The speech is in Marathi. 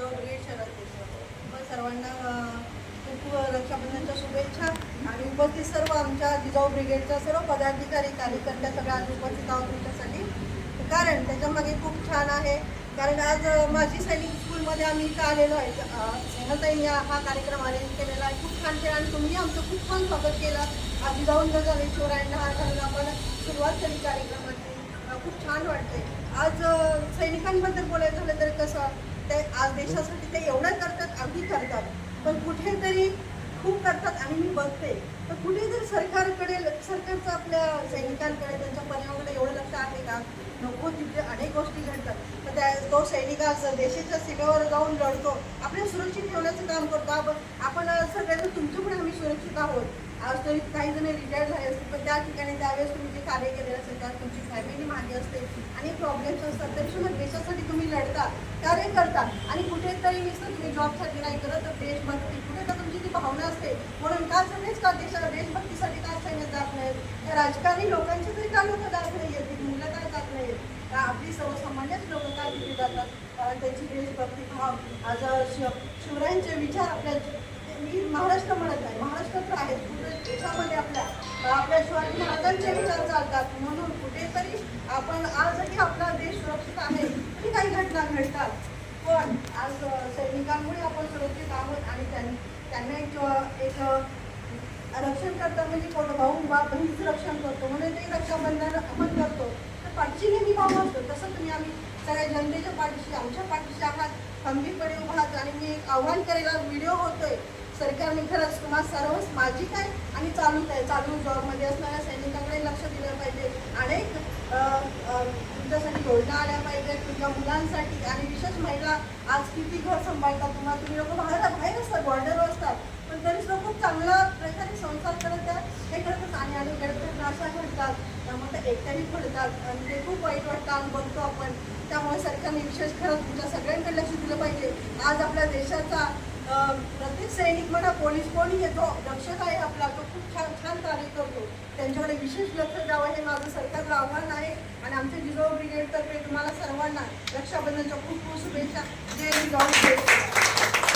जिजाऊ ब्रिगेड शहराध्यक्ष सर्वांना खूप रक्षाबंधनच्या शुभेच्छा आणि उपस्थित सर्व आमच्या जिजाऊ ब्रिगेडच्या सर्व पदाधिकारी कार्यकर्त्या सगळ्या आज उपस्थित आहोत तुमच्यासाठी. कारण त्याच्यामागे खूप छान आहे. कारण आज माझी सैनिक स्कूलमध्ये आम्ही इथं आलेलो आहे. अं, हा कार्यक्रम अरेंज केलेला आहे. खूप छान केला आणि तुम्ही आमचं खूप छान स्वागत केलं. आधी जाऊन झाले शिवरायांना हा घालून आपण सुरुवात केली कार्यक्रमाची. खूप छान वाटते आज सैनिकांबद्दल बोलायचं झालं तर कसं ते आज देशासाठी ते एवढं करतात अगदी करतात पण कुठेतरी खूप करतात आणि मी बघते. तर कुठेतरी सरकारकडे सरकारचं आपल्या सैनिकांकडे त्यांच्या पर्यावरणाकडे एवढं लक्ष आहे का? नको तिथे अनेक गोष्टी घडतात. तर त्या तो सैनिक आज देशाच्या सीमेवर जाऊन लढतो. आपल्या सुरक्षित ठेवण्याचं काम करतो आपण. आपण सगळ्यांना तुमच्यामुळे आम्ही सुरक्षित आहोत. आज तरी काही जण रिटायर झाले असतील पण त्या ठिकाणी त्यावेळेस तुम्ही जे कार्य केलेलं असेल त्यात तुमची फॅमिली मागे असते आणि प्रॉब्लेम्स असतात. तरी सुद्धा देशासाठी तुम्ही लढता कार्य करता आणि कुठेतरी नुसतं तुम्ही जॉबसाठी नाही करत तर देशभक्ती कुठे तर तुमची ती भावना असते म्हणून का सगळेच का देशाला देशभक्तीसाठी का सैन्य जात नाहीत? त्या राजकारणी लोकांची तरी का लोक जात नाही आहेत ती मुलं काय जात नाहीत का आपली सर्वसामान्यच लोक काय तिथे जातात? कारण त्यांची देशभक्ती भाव आज शिवरायांचे विचार आपल्या मी महाराष्ट्र म्हणत नाही महाराष्ट्र तर आहेत देशामध्ये आपल्या आपल्या शिवाजी महाराजांचे विचार चालतात. म्हणून कुठेतरी आपण आजही आपला देश सुरक्षित आहे तरी काही घटना घडतात. पण आज सैनिकांमुळे आपण सुरक्षित आहोत आणि त्यांना एक एक रक्षण करता म्हणजे कोण? भाऊ बा बहिणीचं रक्षण करतो. म्हणून ते रक्षाबंधन आपण करतो. तर पाठीशी नेहमी भाव असतो. तसं तुम्ही आम्ही सगळ्या जनतेच्या पाठीशी आमच्या पाठीशी आहात. खंबीरपणे उभा आहात. आणि मी एक आव्हान करायला व्हिडिओ होतोय. सरकारने खरंच तुम्हाला सर्व माझी आहे आणि चालू आहे चालू जॉबमध्ये असणाऱ्या सैनिकांकडे लक्ष दिलं पाहिजे. अनेक तुमच्यासाठी योजना आल्या पाहिजेत तुमच्या मुलांसाठी आणि विशेष महिला आज किती घर सांभाळतात तुम्हाला तुम्ही लोक बाहेर बाहेर असतात बॉर्डरवर असतात. पण तरी सुद्धा खूप चांगल्या प्रकारे संसार करत त्या हे खरंच आणि आणि गडकरी अशा घडतात. त्यामुळे एकट्याने घडतात आणि ते खूप वाईट वाटतं आज बघतो आपण. त्यामुळे सरकारने विशेष खरंच तुमच्या सगळ्यांकडे लक्ष दिलं पाहिजे. आज आपल्या देशाचा सैनिक म्हणा पोलीस कोणी येतो रक्षक आहे आपला तो खूप छान छान कार्य करतो. त्यांच्याकडे विशेष लक्ष द्यावं हे माझं सरकारला आव्हान आहे. आणि आमच्या जिरो ब्रिगेडतर्फे तुम्हाला सर्वांना रक्षाबंधनच्या खूप खूप शुभेच्छा. जय जिजाऊ